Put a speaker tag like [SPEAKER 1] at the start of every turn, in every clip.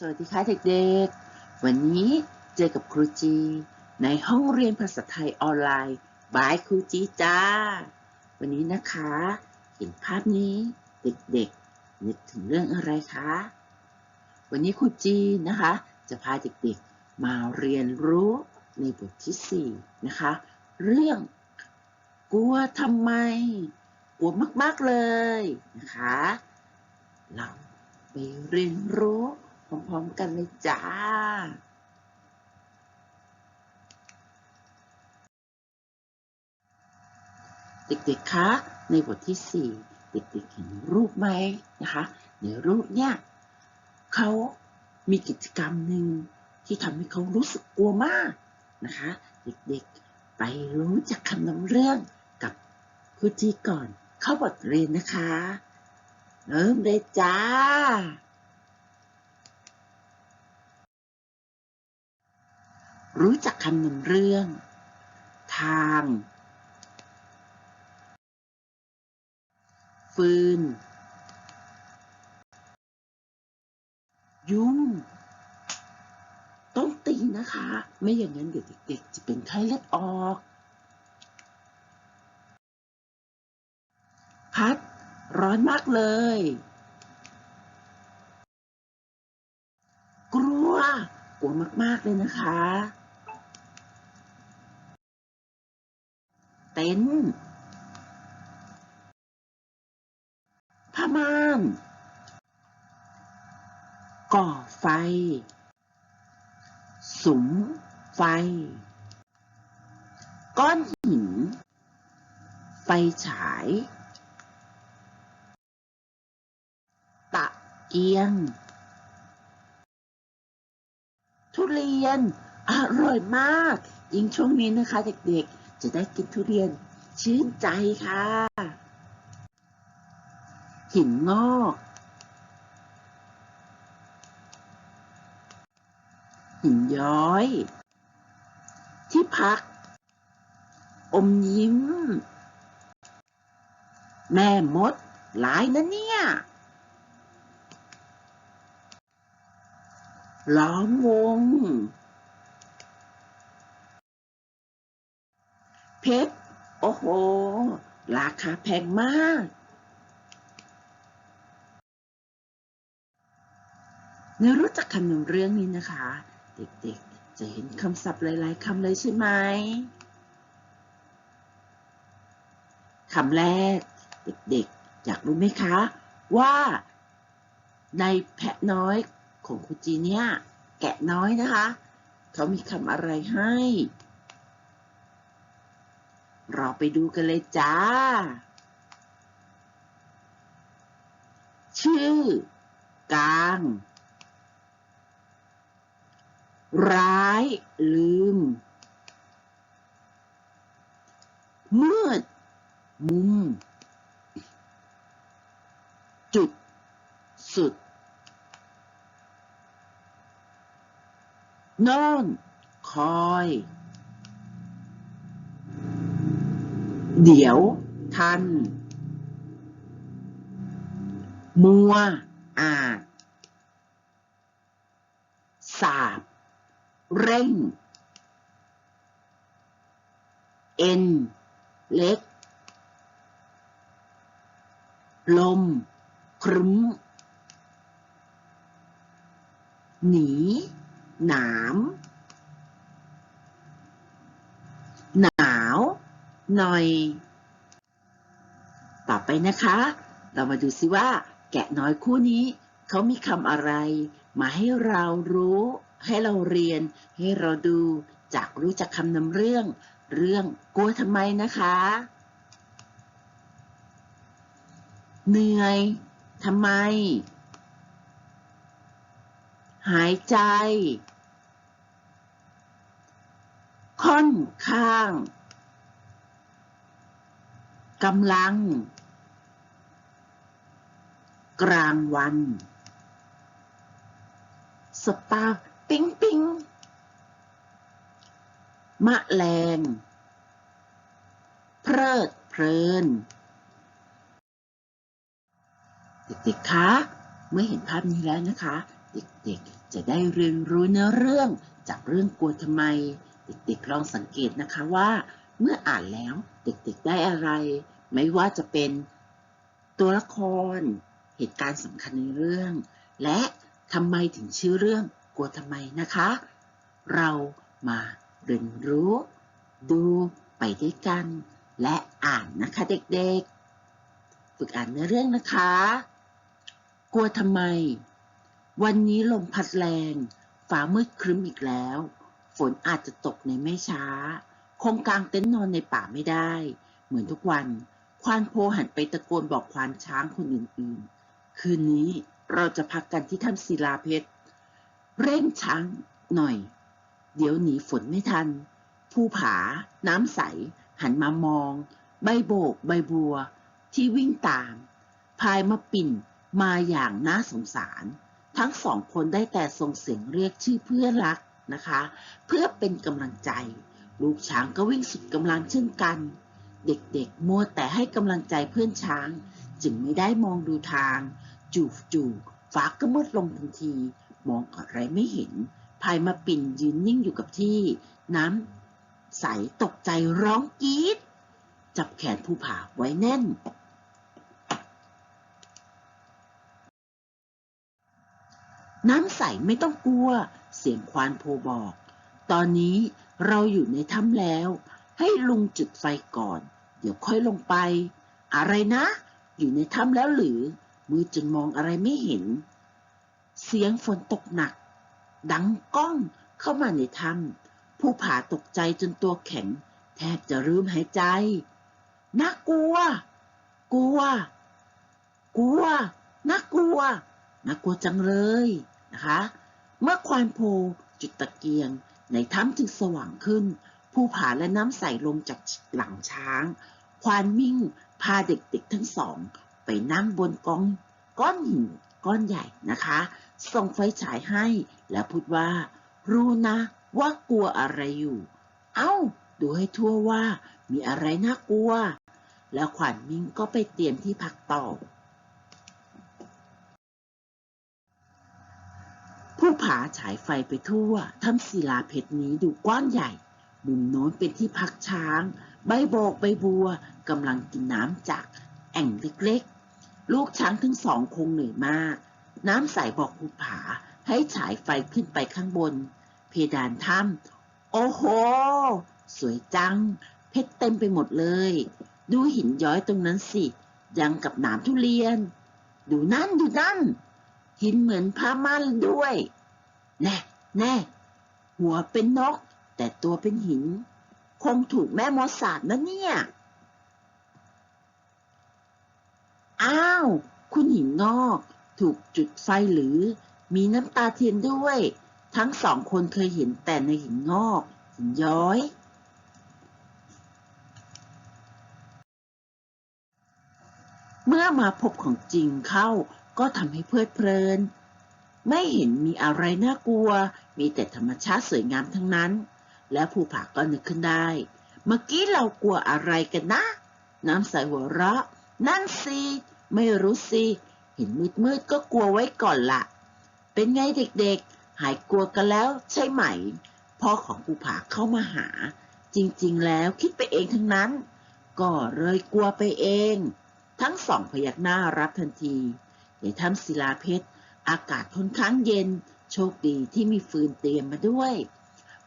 [SPEAKER 1] สวัสดีค่ะเด็กๆ วันนี้เจอกับครูจี ในห้องเรียนภาษาไทยออนไลน์บายครูจีจ้า วันนี้นะคะ เห็นภาพนี้เด็กๆ นึกถึงเรื่องอะไรคะ วันนี้ครูจีนะคะ จะพาเด็กๆ มาเรียนรู้ในบทที่ 4 นะคะ เรื่องกลัวทำไม กลัวมากๆเลยนะคะ เราไปเรียนรู้ พร้อมๆกันเลยจ้าเด็กๆ คะ ในบทที่ 4 เด็กๆ เห็นรูปไหมนะคะ ในรูปเนี่ยเขามีกิจกรรมหนึ่งที่ทำให้เขารู้สึกกลัวมากนะคะ เด็กๆ ไปรู้จักคำนำเรื่องกับครูจีก่อน เข้าบทเรียนนะคะ เริ่มเลยจ้า รู้จักคำนำเรื่อง ทาง ฟืน ยุ่ง ต้องตีนะคะ ไม่อย่างนั้นเดี๋ยวเด็กๆจะเป็นไข้เลือดออก พัด ร้อนมากเลย กลัว กลัวมาก ๆ เลยนะคะ ต็นท์ผ้าม่าน ก่อไฟ สุมไฟ ก้อนหิน ไฟฉาย ตะเกียง ทุเรียน อร่อยมาก ยิ่งช่วงนี้นะคะเด็กๆ จะได้กินทุเรียนชื่นใจค่ะ หินงอก หินย้อย ที่พัก อมยิ้ม แม่มดหลายนะเนี่ย ล้อมวง เพ ชร โอ้โห ราคาแพงมาก ในรู้จักคำหนึ่งเรื่องนี้นะคะ เด็กๆ จะเห็นคำศัพท์หลายๆคำเลยใช่ไหมคำแรก เด็กๆ อยากรู้ไหมคะ ว่าในแพะน้อยของคุณจีเนี่ย แกะน้อยนะคะ เขามีคำอะไรให้ เราไปดูกันเลยจ้า ชื่อ กลาง ร้ายลืม มืด มุม จุด สุดน่นคอย เดี๋ยวทันมัว อาจ สาบ เร่ง เอ็น เล็ก ลม ครึ้ม หนี หนาม หนาว หน่อย ต่อไปนะคะ เรามาดูซิว่า แกะน้อยคู่นี้ เขามีคำอะไร มาให้เรารู้ ให้เราเรียน ให้เราดูจากรู้จักคำนำเรื่อง เรื่องกลัวทำไมนะคะ เหนื่อยทำไม หายใจ ค่อนข้าง กำลัง กลางวัน สตาร์ปิ๊งปิ๊งมะแรง เพลิดเพลิน เด็กๆ คะ เมื่อเห็นภาพนี้แล้วนะคะ เด็กๆ จะได้เรียนรู้เนื้อเรื่องจากเรื่องกลัวทำไม เด็กๆ ลองสังเกตนะคะว่า เมื่ออ่านแล้วเด็กๆได้อะไร ไม่ว่าจะเป็นตัวละคร เหตุการณ์สำคัญในเรื่อง และทำไมถึงชื่อเรื่องกลัวทำไมนะคะ เรามาเรียนรู้ ดูไปด้วยกัน และอ่านนะคะเด็กๆ ฝึกอ่านเนื้อเรื่องนะคะ กลัวทำไม วันนี้ลมพัดแรง ฟ้ามืดครึ้มอีกแล้ว ฝนอาจจะตกในไม่ช้า คงกางเต็นท์นอนในป่าไม่ได้ เหมือนทุกวัน ควานโพหันไปตะโกนบอกควานช้างคนอื่นๆ คืนนี้เราจะพักกันที่ถ้ำศิลาเพชร เร่งช้างหน่อย เดี๋ยวหนีฝนไม่ทันภูผา น้ำใส หันมามอง ใบโบก ใบบัว ที่วิ่งตาม พายมาปิ่นมาอย่างน่าสงสาร ทั้งสองคนได้แต่ส่งเสียงเรียกชื่อเพื่อนรักนะคะ เพื่อเป็นกำลังใจ ลูกช้างก็วิ่งสุดกำลังเช่นกัน เด็กๆมัวแต่ให้กำลังใจเพื่อนช้าง จึงไม่ได้มองดูทาง จู่จู่ๆฟ้าก็มืดลงทันที มองอะไรไม่เห็น พายมาปิ่นยืนนิ่งอยู่กับที่ น้ำใสตกใจร้องกรี๊ดจับแขนภูผาไว้แน่นน้ำใสไม่ต้องกลัว เสียงควานโพบอก ตอนนี้ เราอยู่ในถ้ำแล้ว ให้ลุงจุดไฟก่อน เดี๋ยวค่อยลงไป อะไรนะ อยู่ในถ้ำแล้วหรือ มือจนมองอะไรไม่เห็น เสียงฝนตกหนัก ดังก้องเข้ามาในถ้ำผู้ผาตกใจจนตัวแข็ง แทบจะลืมหายใจ น่ากลัว กลัว กลัว น่ากลัว น่ากลัวจังเลยนะคะ เมื่อควานโพจุดตะเกียง ในถ้ำจึงสว่างขึ้น ภูผาและน้ำใสลงจากหลังช้าง ควานมิ่งพาเด็กๆทั้งสอง ไปนั่งบนกองก้อนหินก้อนใหญ่นะคะ ส่งไฟฉายให้แล้วพูดว่า รู้นะว่ากลัวอะไรอยู่ เอ้า ดูให้ทั่วว่ามีอะไรน่ากลัว แล้วขวัญมิ่งก็ไปเตรียมที่พักต่อ ผู้ผาฉายไฟไปทั่วถ้ำศิลาเพชรนี้ดูกว้างใหญ่ มุมโน้นเป็นที่พักช้าง ใบโบกใบบัวกำลังกินน้ำจากแอ่งเล็กๆ ลูกช้างทั้งสองคงเหนื่อยมาก น้ำใสบอกภูผาให้ฉายไฟขึ้นไปข้างบน เพดานถ้ำโอ้โห สวยจัง เพชรเต็มไปหมดเลย ดูหินย้อยตรงนั้นสิ ยังกับหนามทุเรียน ดูนั่นดูนั่น หินเหมือนผ้าม่านด้วย แน่แน่หัวเป็นนก แต่ตัวเป็นหิน คงถูกแม่มดสาดนะเนี่ย อ้าว คุณหินงอก ถูกจุดไฟหรือ มีน้ำตาเทียนด้วย ทั้งสองคนเคยเห็นแต่ในหินงอก หินย้อยเมื่อมาพบของจริงเข้า ก็ทำให้เพลิดเพลิน ไม่เห็นมีอะไรน่ากลัว มีแต่ธรรมชาติสวยงามทั้งนั้น แล้วภูผาก็นึกขึ้นได้ เมื่อกี้เรากลัวอะไรกันนะ น้ำใสหัวเราะ นั่นสิไม่รู้สิเห็นมืดๆก็กลัวไว้ก่อนละ เป็นไงเด็กๆ หายกลัวกันแล้วใช่ไหม พ่อของภูผาเข้ามาหา จริงๆ แล้วคิดไปเองทั้งนั้น ก็เลยกลัวไปเอง ทั้งสองพยักหน้ารับทันที ในถ้ำศิลาเพชร อากาศค่อนข้างเย็น โชคดีที่มีฟืนเตรียมมาด้วย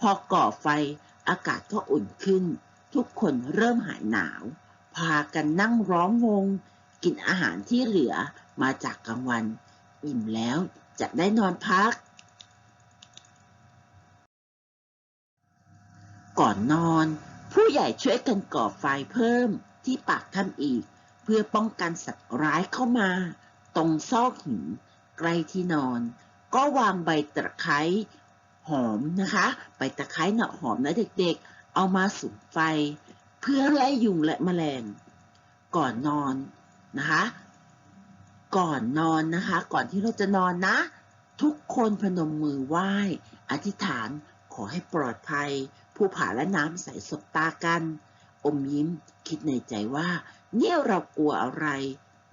[SPEAKER 1] พอก่อไฟอากาศก็อุ่นขึ้น ทุกคนเริ่มหายหนาว พากันนั่งร้องวง กินอาหารที่เหลือมาจากกลางวัน อิ่มแล้วจะได้นอนพัก ก่อนนอน ผู้ใหญ่ช่วยกันก่อไฟเพิ่มที่ปากถ้ำอีก เพื่อป้องกันสัตว์ร้ายเข้ามา ตรงซอกหินใกล้ที่นอน ก็วางใบตะไคร้หอมนะคะ ใบตะไคร้เนาะหอมนะเด็กๆ เอามาสุมไฟ เพื่อไล่ยุงและแมลง ก่อนนอนนะคะ ก่อนนอนนะคะ ก่อนที่เราจะนอนนะ ทุกคนพนมมือไหว้ อธิษฐานขอให้ปลอดภัย ผู้ผาและน้ำใสสบตากัน อมยิ้มคิดในใจว่า เนี่ยเรากลัวอะไร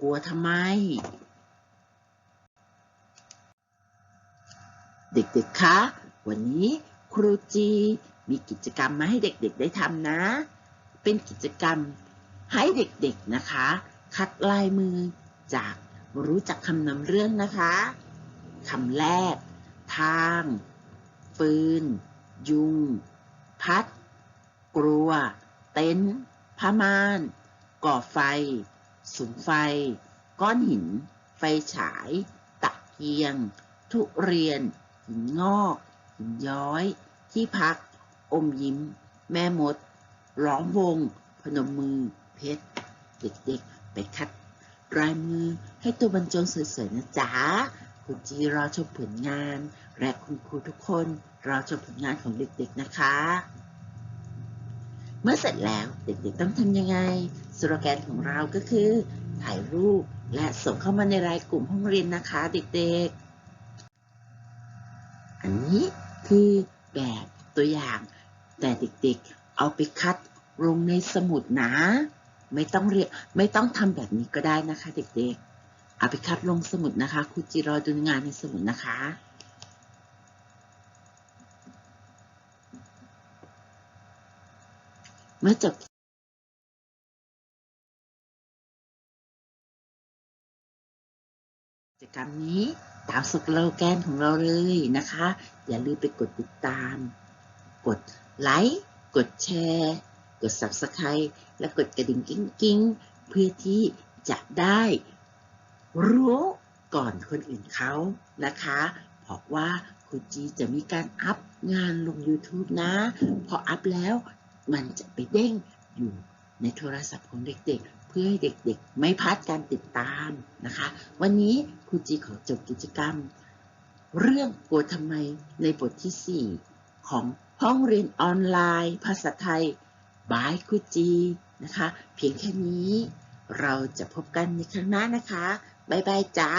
[SPEAKER 1] กลัวทำไม เด็กๆ คะ วันนี้ครูจีมีกิจกรรมมาให้เด็กๆ ได้ทำนะ เป็นกิจกรรมให้เด็กๆ นะคะ คัดลายมือจากรู้จักคำนำเรื่องนะคะคำแรก ทาง ฟืน ยุง พัด กลัว เต็นท์ผ้าม่าน ก่อไฟ สุมไฟ ก้อนหิน ไฟฉาย ตะเกียง ทุเรียน หินงอก หินย้อย ที่พัก อมยิ้ม แม่มด ร้องวง พนมมือ เพชร เด็กๆ ไปคัดลายมือให้ตัวบรรจงสวยๆนะจ๊ะคุณจีรอชมผลงาน และคุณครูทุกคนรอชมผลงานของเด็กๆนะคะ เมื่อเสร็จแล้วเด็กๆต้องทำยังไงสโลแกนของเราก็คือ ถ่ายรูปและส่งเข้ามาในรายกลุ่มห้องเรียนนะคะเด็กๆ อันนี้คือแบบตัวอย่าง แต่เด็กๆ เอาไปคัดลงในสมุดนะ ไม่ต้องเรียนไม่ต้องทำแบบนี้ก็ได้นะคะ เด็กๆ เอาไปคัดลงสมุดนะคะครูจิรอดูงานในสมุดนะคะเมื่อจบ กรรมนี้ตามสโลแกนของเราเลยนะคะ อย่าลืมไปกดติดตาม กดไลค์กดแชร์ กด Subscribe และกดกระดิ่งกิ้งกิ้งเพื่อที่จะได้รู้ก่อนคนอื่นเขานะคะเพราะว่าครูจีจะมีการอัพงานลง YouTube นะ พออัพแล้วมันจะไปเด้งอยู่ในโทรศัพท์ของเด็กๆ พื่อให้เด็กๆ ไม่พลาดการติดตามนะคะ วันนี้ครูจีขอจบกิจกรรม เรื่องกลัวทำไมในบทที่ 4 ของห้องเรียนออนไลน์ ภาษาไทยบายครูจีนะคะ เพียงแค่นี้เราจะพบกันในครั้งหน้านะคะ บ๊ายบายจ้า